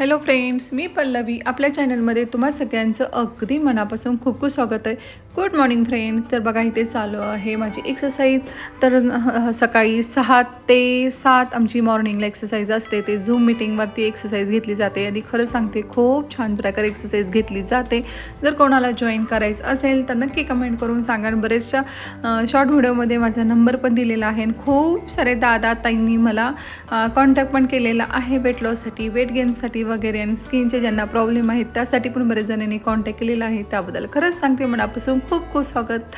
Hello friends मी पल्लवी. आपल्या चॅनलमध्ये तुम्हा सगळ्यांचं अगदी मनापासून खूप खूप स्वागत आहे. गुड मॉर्निंग फ्रेंड तर बघा इथे चालू आहे माझी एक्सरसाइज तर सकाळी सहा ते सात आमची मॉर्निंगला एक्सरसाइज असते. ते झूम मिटिंगवरती एक्सरसाइज घेतली जाते. आणि खरं सांगते खूप छान प्रकारे एक्सरसाइज घेतली जाते. जर कोणाला जॉईन करायचं असेल तर नक्की कमेंट करून सांगा. बरेचशा शॉर्ट व्हिडिओमध्ये माझा नंबर पण दिलेला आहे. आणि खूप सारे दादा ताईंनी मला कॉन्टॅक्ट पण केलेला आहे. वेट लॉससाठी वेट गेनसाठी वगैरे आणि स्किनचे ज्यांना प्रॉब्लेम आहेत त्यासाठी पण बरेच जणांनी कॉन्टॅक्ट केलेला आहे. त्याबद्दल खरंच सांगते मनापासून खूप खूप स्वागत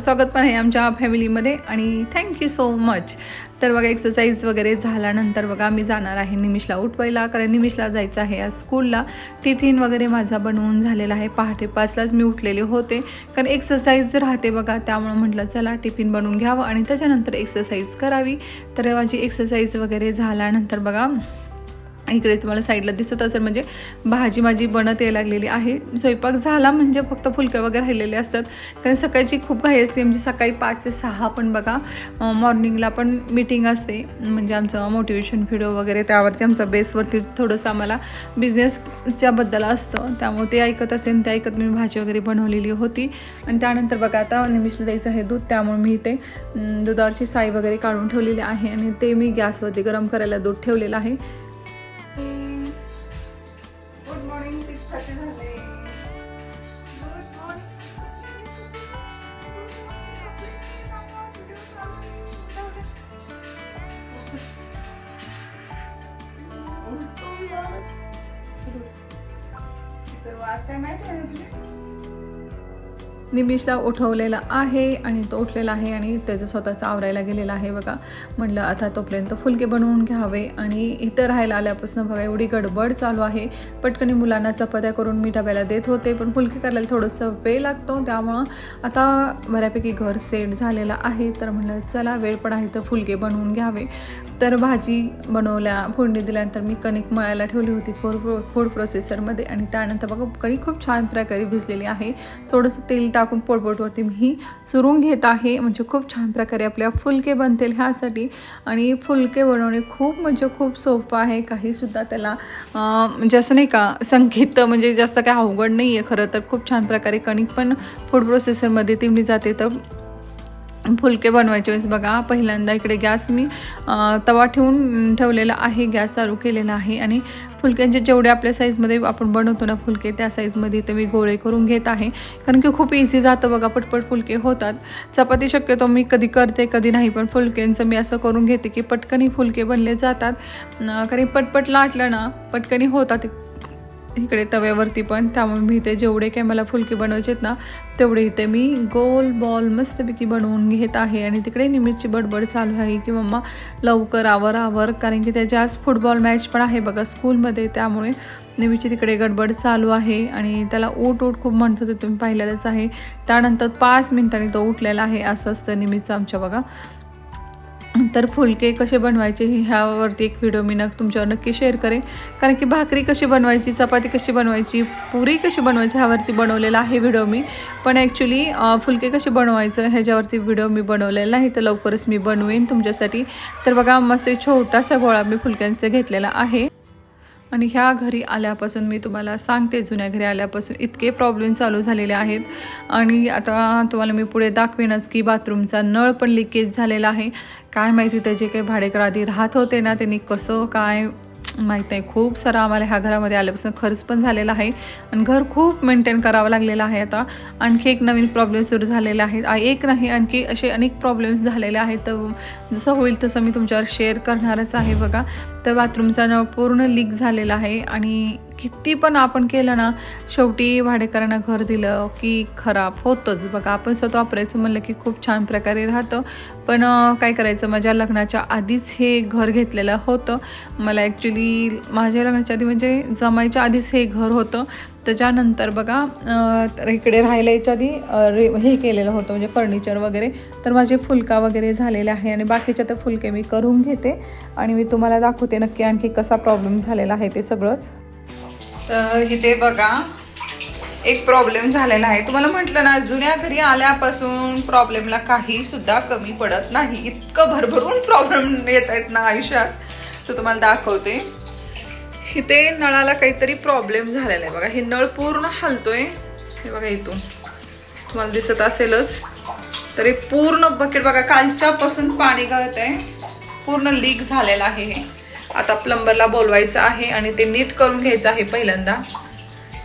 स्वागत पण आहे आमच्या फॅमिलीमध्ये आणि थँक्यू सो मच तर बघा एक्सरसाइज वगैरे झाल्यानंतर बघा मी जाणार आहे निमिषला उठवायला. कारण निमिषला जायचं आहे आज स्कूलला टिफिन वगैरे माझा बनवून झालेला आहे. पहाटे पाचलाच मी उठलेले होते. कारण एक्सरसाइज राहते बघा त्यामुळं म्हटलं चला टिफिन बनवून घ्यावं आणि त्याच्यानंतर एक्सरसाइज करावी. तर माझी एक्सरसाइज वगैरे झाल्यानंतर बघा इकडे तुम्हाला साईडला दिसत असेल म्हणजे भाजी माझी बनत यायला लागलेली आहे. स्वयंपाक झाला म्हणजे फक्त फुलक्या वगैरे राहिलेले असतात. कारण सकाळची खूप घाई असते म्हणजे सकाळी पाच ते सहा पण बघा मॉर्निंगला पण मीटिंग असते. म्हणजे आमचं मोटिवेशन व्हिडिओ वगैरे त्यावरती आमचा बेसवरती थोडंसं आम्हाला बिझनेसच्या बद्दल असतं. त्यामुळे ते ऐकत असेल ते ऐकत मी भाजी वगैरे बनवलेली होती. आणि त्यानंतर बघा आता निमिषला द्यायचं आहे दूध त्यामुळे मी ते दुधावरची साई वगैरे काढून ठेवलेली आहे. आणि ते मी गॅसवरती गरम करायला दूध ठेवलेलं आहे. ласка, метро не дуже. निमिषला उठवलेला आहे आणि तो उठलेला आहे आणि त्याचं स्वतःचं आवरायला गेलेला आहे बघा. म्हणलं आता तोपर्यंत फुलके बनवून घ्यावे आणि इथं राहायला आल्यापासून बघा एवढी गडबड चालू आहे. पटकन मुलांना चपात्या करून मी डब्याला देत होते पण फुलके करायला थोडंसं वेळ लागतो. त्यामुळं आता बऱ्यापैकी घर सेट झालेलं आहे. तर म्हणलं चला वेळ पण आहे तर फुलके बनवून घ्यावे. तर भाजी बनवल्या फोडणी दिल्यानंतर मी कणिक मळायला ठेवली होती फूड फूड प्रोसेसरमध्ये आणि त्यानंतर बघा कणिक खूप छान प्रकारे भिजलेली आहे. थोडंसं तेल टाक टाकून पोटपोटवरती मी ही चुरून घेत आहे. म्हणजे खूप छान प्रकारे आपल्या फुलके बनतील ह्यासाठी. आणि फुलके बनवणे खूप म्हणजे खूप सोपं आहे. काहीसुद्धा त्याला म्हणजे असं नाही का संगीत म्हणजे जास्त काही अवघड नाही आहे खरं तर. खूप छान प्रकारे कणिक पण फूड प्रोसेसरमध्ये तिमली जाते. तर फुलके बनवायचे वेळेस बघा पहिल्यांदा इकडे गॅस मी तवा ठेवून ठेवलेला आहे. गॅस चालू केलेला आहे. आणि फुलक्यांचे जेवढे आपल्या साईजमध्ये आपण बनवतो ना फुलके त्या साईजमध्ये ते मी गोळे करून घेत आहे. कारण की खूप इझी जातं बघा पटपट फुलके होतात. चपाती शक्यतो मी कधी करते कधी नाही पण फुलक्यांचं मी असं करून घेते की पटकनी फुलके बनले जातात. कारण पटपट लाटलं ना पटकनी होतात. इकडे तव्यावरती पण. त्यामुळे मी इथे जेवढे काही मला फुलके बनवायचे आहेत ना तेवढे इथे मी गोल बॉल मस्तपैकी बनवून घेत आहे. आणि तिकडे निमितची बडबड चालू आहे की मम्मा लवकर आवर आवर. कारण की त्याच्या आज फुटबॉल मॅच पण आहे बघा स्कूलमध्ये त्यामुळे निमिषची तिकडे गडबड चालू आहे. आणि त्याला ओट ओट खूप म्हणत होते तुम्ही पाहिलेलंच आहे. त्यानंतर पाच मिनिटांनी तो उठलेला आहे. असं असतं निमिषचं आमच्या बघा. तर फुलके कसे बनवायचे ह्यावरती एक व्हिडिओ मी न तुमच्यावर नक्की शेअर करेन. कारण की भाकरी कशी बनवायची चपाती कशी बनवायची पुरी कशी बनवायची ह्यावरती बनवलेला आहे व्हिडिओ मी. पण ॲक्च्युली फुलके कसे बनवायचं ह्याच्यावरती व्हिडिओ मी बनवलेला आहे तर लवकरच मी बनवेन तुमच्यासाठी. तर बघा मस्त छोटासा गोळा मी फुलक्यांचा घेतलेला आहे. आणि ह्या घरी आल्यापासून मी तुम्हाला सांगते जुन्या घरी आल्यापासून इतके प्रॉब्लेम चालू झालेले आहेत. आणि आता तुम्हाला मी पुढे दाखवेनच की बाथरूमचा नळ पण लिकेज झालेला आहे. काय माहिती त्याचे काही भाडेकर आधी राहत होते ना त्यांनी कसं काय माहीत नाही. खूप सारं आम्हाला ह्या घरामध्ये आल्यापासून खर्च पण झालेला आहे. आणि घर खूप मेंटेन करावं लागलेलं आहे आता. आणखी एक नवीन प्रॉब्लेम सुरू झालेले आहेत एक नाही आणखी असे अनेक प्रॉब्लेम्स झालेले आहेत. तर जसं होईल तसं मी तुमच्यावर शेअर करणारच आहे बघा. तर बाथरूमचा नळ पूर्ण लीक झालेला आहे. आणि किती पण आपण केलं ना शेवटी भाडेकरांना घर दिलं की खराब होतंच. बघा आपण स्वतः वापरायचं म्हणलं की खूप छान प्रकारे राहतं. पण काय करायचं? माझ्या लग्नाच्या आधीच हे घर घेतलेलं होतं. मला ॲक्च्युली माझ्या लग्नाच्या आधी म्हणजे जमायच्या आधीच हे घर होतं. त्याच्यानंतर बघा तर इकडे राहायला याच्या आधी रे हे केलेलं होतं म्हणजे फर्निचर वगैरे. तर माझे फुलका वगैरे झालेले आहे आणि बाकीच्या तर फुलके मी करून घेते. आणि मी तुम्हाला दाखवते नक्की आणखी कसा प्रॉब्लेम झालेला आहे ते सगळंच. तर इथे बघा. एक प्रॉब्लेम झालेला आहे. तुम्हाला म्हटलं ना जुन्या घरी आल्यापासून प्रॉब्लेमला काही सुद्धा कमी पडत नाही. इतकं भरभरून प्रॉब्लेम येत आहेत ना आयुष्यात. तर तुम्हाला दाखवते. इथे नळाला काहीतरी प्रॉब्लेम झालेला आहे. बघा हे नळ पूर्ण हलतोय. हे बघा इथून. तुम्हाला दिसत असेलच. तरी पूर्ण बकेट बघा कालच्यापासून पाणी गळत आहे पूर्ण लीक झालेलं आहे हे. आता प्लंबरला बोलवायचं आहे आणि ते नीट करून घ्यायचं आहे पहिल्यांदा.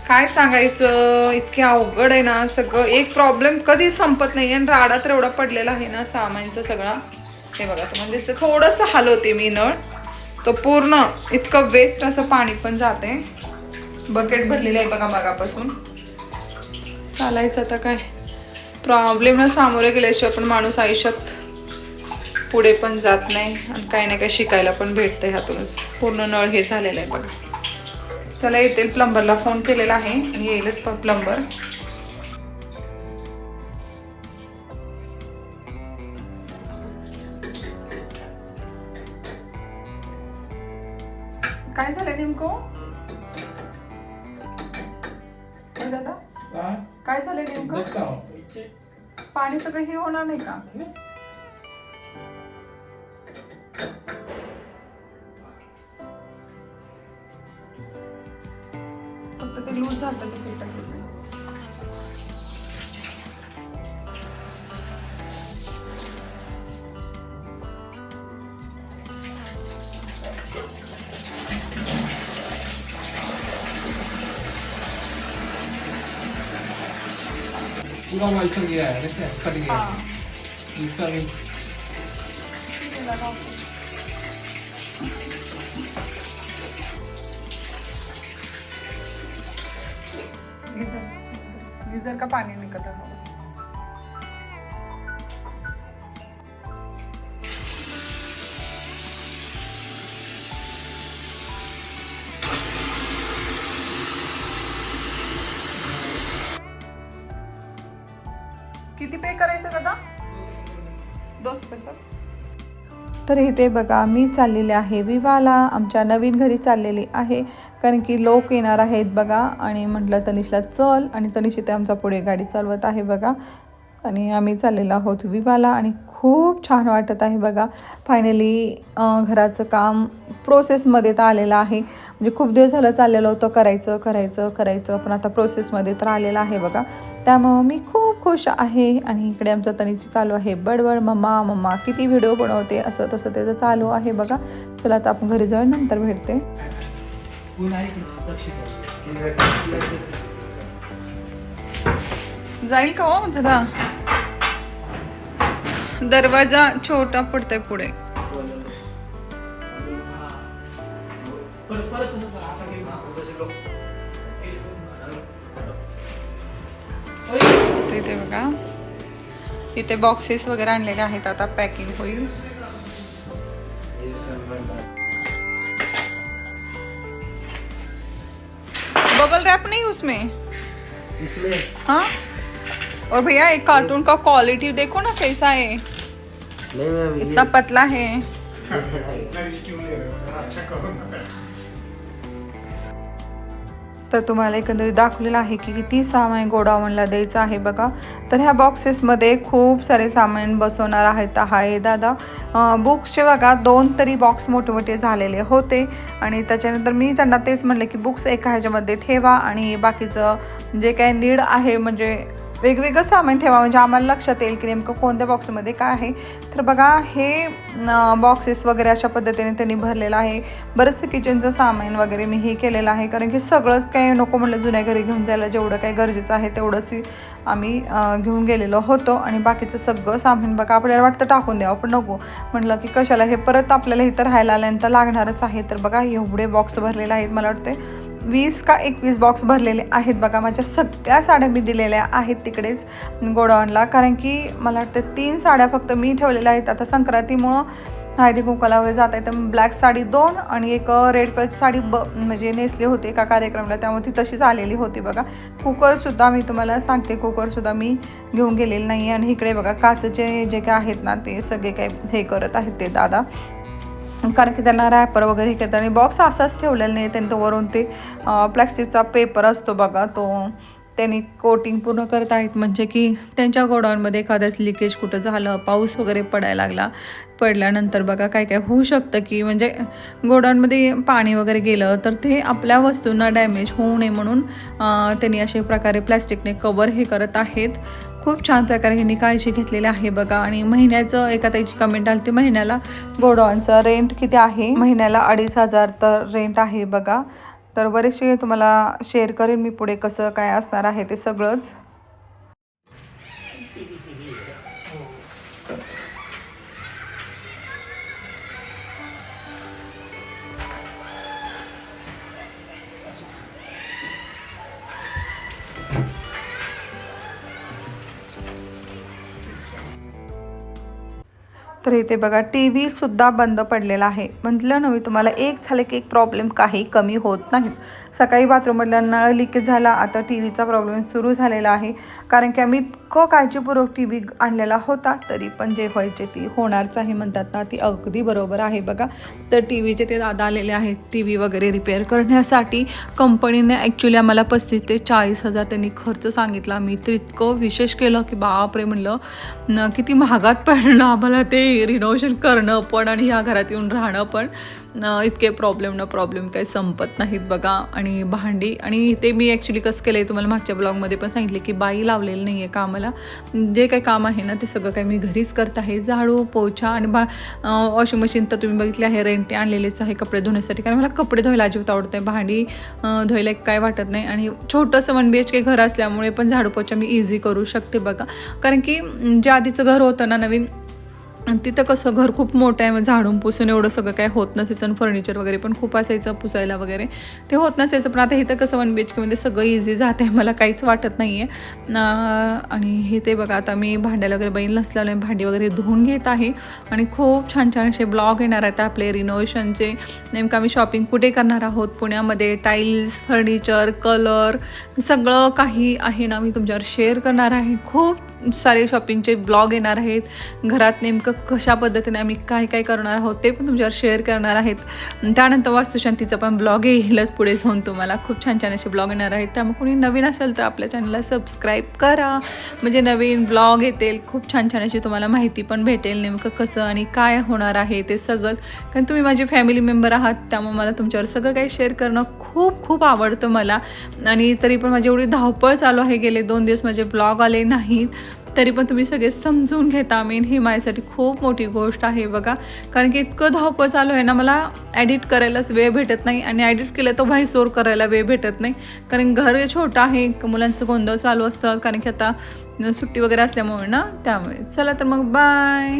काय सांगायचं? इतके अवघड आहे ना सगळं. एक प्रॉब्लेम कधी संपत नाही आणि राडा तर एवढा पडलेला आहे ना सामानचा सगळा. हे बघा तुम्हाला म्हणजे दिसतं थोडंसं हलवते मी नळ. तो पूर्ण इतकं वेस्ट असं पाणी पण जाते. बकेट भरलेलं आहे बघा मागापासून. चालायचं आता काय? प्रॉब्लेमला सामोरे गेल्याशिवाय पण माणूस आयुष्यात पुढे पण जात नाही आणि काही ना काही शिकायला पण भेटतं ह्यातूनच. पूर्ण नळ हे झालेलं आहे बघा. चला येतील प्लंबरला फोन केलेला आहे आणि येईलच प्लंबर. काय झालं नेमकं? काय दादा? काय? झालं नेमकं? पाणी सगळं हे होणार नाही का? पूरा है देखते हैं कट गया इसका भी गिझर का पाणी निघत आहे करायचं दादा? दोस्त पचास तर इथे बघा मी चाललेले आहे विवाला. आमच्या नवीन घरी चाललेली आहे. कारण की लोक येणार आहेत बघा. आणि म्हटलं तनिषला चल. आणि तनिष इथे आमचा पुढे गाडी चालवत आहे बघा. आणि आम्ही चाललेलो आहोत विवाला. आणि खूप छान वाटत आहे बघा. फायनली घराचं काम प्रोसेसमध्ये तर आलेलं आहे. म्हणजे खूप दिवस झालं चाललेलं होतं. करायचं करायचं करायचं. पण आता प्रोसेसमध्ये तर आलेलं आहे बघा. त्यामुळं मी खूप खुश आहे आणि इकडे आमच्या तनीची चालू आहे. बडबड मम्मा मम्मा किती व्हिडिओ बनवते असं तसं त्याचं चालू आहे बघा. चला आता आपण घरी जाऊन नंतर भेटते. जाईल का हो दादा? दरवाजा छोटा पडतोय पुढे. इथे बघा. इथे बॉक्सेस वगैरे आणलेले आहेत आता पॅकिंग होईल. बबल रैप नहीं उसमें? इसमें. हाँ? और भैया एक कार्टून का क्वालिटी देखो ना कैसा है. नहीं इतना पतला है. तर तुम्हाला एकंदरीत दाखवलेलं आहे की किती सामान गोडाऊनला द्यायचं आहे बघा. तर ह्या बॉक्सेसमध्ये खूप सारे सामान बसवणार आहेत. हाय दादा. बुक्सचे बघा दोन तरी बॉक्स मोठे मोठे झालेले होते. आणि त्याच्यानंतर मी त्यांना तेच म्हणले की बुक्स एका ह्याच्यामध्ये ठेवा. आणि बाकीचं जे काही नीड आहे म्हणजे वेगवेगळं सामान ठेवा म्हणजे आम्हाला लक्षात येईल की नेमकं कोणत्या बॉक्समध्ये काय आहे. तर बघा हे बॉक्सेस वगैरे अशा पद्धतीने त्यांनी भरलेलं आहे. बरंचसं किचनचं सामान वगैरे मी हे केलेलं आहे कारण की सगळंच काही नको म्हटलं जुन्या घरी घेऊन जायला जेवढं काही गरजेचं आहे तेवढंच आम्ही घेऊन गेलेलो होतो. आणि बाकीचं सगळं सामान बघा आपल्याला वाटतं टाकून द्यावं पण नको. म्हटलं की कशाला हे परत आपल्याला इथं राहायला आल्यानंतर लागणारच आहे. तर बघा एवढे बॉक्स भरलेले आहेत मला वाटते वीस का एकवीस बॉक्स भरलेले आहेत बघा. माझ्या सगळ्या साड्या मी दिलेल्या आहेत तिकडेच गोडाऊनला. कारण की मला वाटतं तीन साड्या फक्त मी ठेवलेल्या आहेत. आता संक्रांतीमुळं हळदी कुंकाला वगैरे जात आहे तर ब्लॅक साडी दोन आणि एक रेड कलरची साडी ब म्हणजे नेसली होती एका कार्यक्रमाला. त्यामुळे ती तशीच आलेली होती बघा. कुकरसुद्धा मी तुम्हाला सांगते कुकरसुद्धा मी घेऊन गेलेली नाही आणि इकडे बघा काचचे जे काय आहेत ना ते सगळे काही हे करत आहेत ते दादा. कारण की त्यांना रॅपर वगैरे हे करतात आणि बॉक्स असाच ठेवलेला नाही त्यांनी तो वरून ते प्लॅस्टिकचा पेपर असतो बघा तो. त्यांनी कोटिंग पूर्ण करत आहेत. म्हणजे की त्यांच्या गोडाऊनमध्ये एखाद्याच लिकेज कुठं झालं पाऊस वगैरे पडायला लागला पडल्यानंतर बघा काय काय होऊ शकतं की म्हणजे गोडाऊनमध्ये पाणी वगैरे गेलं तर ते आपल्या वस्तूंना डॅमेज होऊ नये म्हणून त्यांनी अशा प्रकारे प्लॅस्टिकने कवर हे करत आहेत. खूप छान प्रकारे ह्यांनी काळजी घेतलेली आहे बघा. आणि महिन्याचं एका त्याची कमेंट आली ती महिन्याला गोडाऊनचं रेंट किती आहे? महिन्याला अडीच हजार तर रेंट आहे बघा. तर बरेचसे तुम्हाला शेअर करेन मी पुढे कसं काय असणार आहे ते सगळंच. तर इथे बघा टी व्हीसुद्धा बंद पडलेला आहे. म्हटलं ना मी तुम्हाला एक झालं की एक प्रॉब्लेम काही कमी होत नाही. सकाळी बाथरूममधला नळ लिकेज झाला आता टी व्हीचा प्रॉब्लेम सुरू झालेला आहे. कारण की आम्ही इतकं काळजीपूर्वक टी व्ही आणलेला होता तरी पण जे व्हायचे ती होणारच आहे म्हणतात ना ती अगदी बरोबर आहे बघा. तर टी व्हीचे ते दादा आलेले आहेत टी व्ही वगैरे रिपेअर करण्यासाठी. कंपनीने ॲक्च्युली आम्हाला पस्तीस ते चाळीस हजार त्यांनी खर्च सांगितला. मी तर इतकं विशेष केलं की बापरे म्हणलं किती महागात पडलं आम्हाला ते. रिनोव्हेशन करणं पण आणि ह्या घरात येऊन राहणं पण इतके प्रॉब्लेम न प्रॉब्लेम काही संपत नाहीत बघा. आणि भांडी आणि ते मी ॲक्च्युली कसं केलं आहे तुम्हाला मागच्या ब्लॉगमध्ये पण सांगितले की बाई लावलेलं नाही आहे कामाला. जे काही काम आहे ना ते सगळं काही मी घरीच करत आहे. झाडू पोछा आणि बा वॉशिंग मशीन तर तुम्ही बघितले आहे रेंटे आणलेलेच आहे कपडे धुण्यासाठी. कारण मला कपडे धुवायला अजिबात आवडत आहे भांडी धुवायला एक काय वाटत नाही. आणि छोटंसं वन बी एच के घर असल्यामुळे पण झाडू पोछा मी इझी करू शकते बघा. कारण की जे आधीचं घर होतं ना नवीन आणि तिथं कसं घर खूप मोठं आहे मग झाडून पुसून एवढं सगळं काय होत नसायचं आणि फर्निचर वगैरे पण खूप असायचं पुसायला वगैरे. ते होत नसायचं पण आता इथं कसं वन बी एच केमध्ये सगळं इझी जात आहे मला काहीच वाटत नाही आहे आणि हे ते बघा आता मी भांड्याला वगैरे बैल नसल्यामुळे भांडी वगैरे धुवून घेत आहे. आणि खूप छान छान असे ब्लॉग येणार आहेत आपले रिनोव्हेशनचे नेमकं आम्ही शॉपिंग कुठे करणार आहोत पुण्यामध्ये टाईल्स फर्निचर कलर सगळं काही आहे ना मी तुमच्यावर शेअर करणार आहे. खूप सारे शॉपिंगचे ब्लॉग येणार आहेत. घरात नेमकं कशा पद्धतीने आम्ही काय काय करणार आहोत ते पण तुमच्यावर शेअर करणार आहेत. त्यानंतर वास्तुशांतीचा पण ब्लॉग येईलच पुढे जाऊन तुम्हाला. खूप छान छान असे ब्लॉग येणार आहेत. त्यामुळे कोणी नवीन असेल तर आपल्या चॅनलला सबस्क्राईब करा. म्हणजे नवीन ब्लॉग येतील. खूप छान छान अशी तुम्हाला माहिती पण भेटेल नेमकं कसं आणि काय होणार आहे ते सगळंच. कारण तुम्ही माझे फॅमिली मेंबर आहात त्यामुळे मला तुमच्यावर सगळं काही शेअर करणं खूप खूप आवडतं मला. आणि तरी पण माझी एवढी धावपळ चालू आहे. गेले दोन दिवस माझे ब्लॉग आले नाहीत. तरी पण तुम्ही सगळे समजून घेता. मेन ही माझ्यासाठी खूप मोठी गोष्ट आहे बघा. कारण की इतकं धावपळ चालू आहे ना मला ॲडिट करायलाच वेळ भेटत नाही आणि ॲडिट केलं तर भाई ओवर करायला वेळ भेटत नाही. कारण घर छोटं आहे मुलांचं गोंधळ चालू असतं. कारण की आता सुट्टी वगैरे असल्यामुळे ना त्यामुळे. चला तर मग बाय